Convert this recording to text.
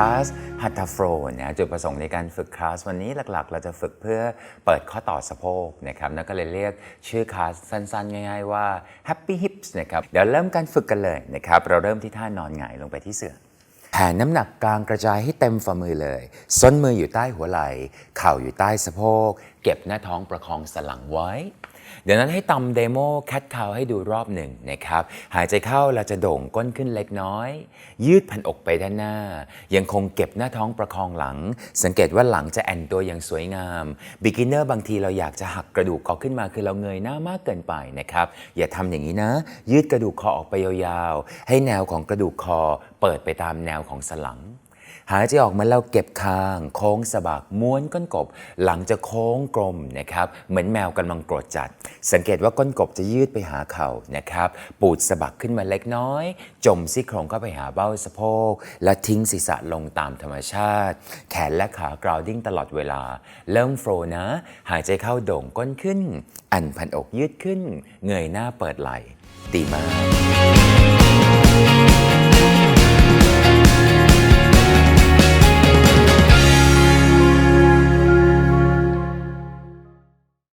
ลาสฮัตตาโฟนะจุดประสงค์ในการฝึกคลาสวันนี้หลักๆ เราจะฝึกเพื่อเปิดข้อต่อสะโพกนะครับแล้วก็เลยเรียกชื่อคลาสสั้นๆ ง่ายๆว่า Happy Hips นะครับเดี๋ยวเริ่มการฝึกกันเลยนะครับเราเริ่มที่ท่านอนหงายลงไปที่เสื่อแผ่น้ำหนักกลางกระจายให้เต็มฝ่ามือเลย ส้นมืออยู่ใต้หัวไหล่ เข่าอยู่ใต้สะโพก เก็บหน้าท้องประคองสนหลังไว้ เดี๋ยวนั้นให้ตำเดโมแคทคาวให้ดูรอบหนึ่งนะครับ หายใจเข้าเราจะโด่งก้นขึ้นเล็กน้อย ยืดแผ่นอกไปด้านหน้า ยังคงเก็บหน้าท้องประคองหลัง สังเกตว่าหลังจะแอนตัวอย่างสวยงาม beginner บางทีเราอยากจะหักกระดูกคอขึ้นมาคือเราเงยหน้ามากเกินไปนะครับ อย่าทำอย่างนี้นะ ยืดกระดูกคอออกไปยาวๆ ให้แนวของกระดูกคอเปิดไปตามแนวของสันหลัง หายใจออกมาแล้วเก็บคาง โค้งสะบักม้วนก้นกบ หลังจะโค้งกลมนะครับ เหมือนแมวกำลังโกรธจัด สังเกตว่าก้นกบจะยืดไปหาเข่านะครับ ปูดสะบักขึ้นมาเล็กน้อย จมซี่โครงเข้าไปหาเบ้าสะโพก และทิ้งศีรษะลงตามธรรมชาติ แขนและขากราวดิ้งตลอดเวลา เริ่มโฟล์นะ หายใจเข้าโด่งก้นขึ้น อันพันอกยืดขึ้น เงยหน้าเปิดไหล่ดีมาก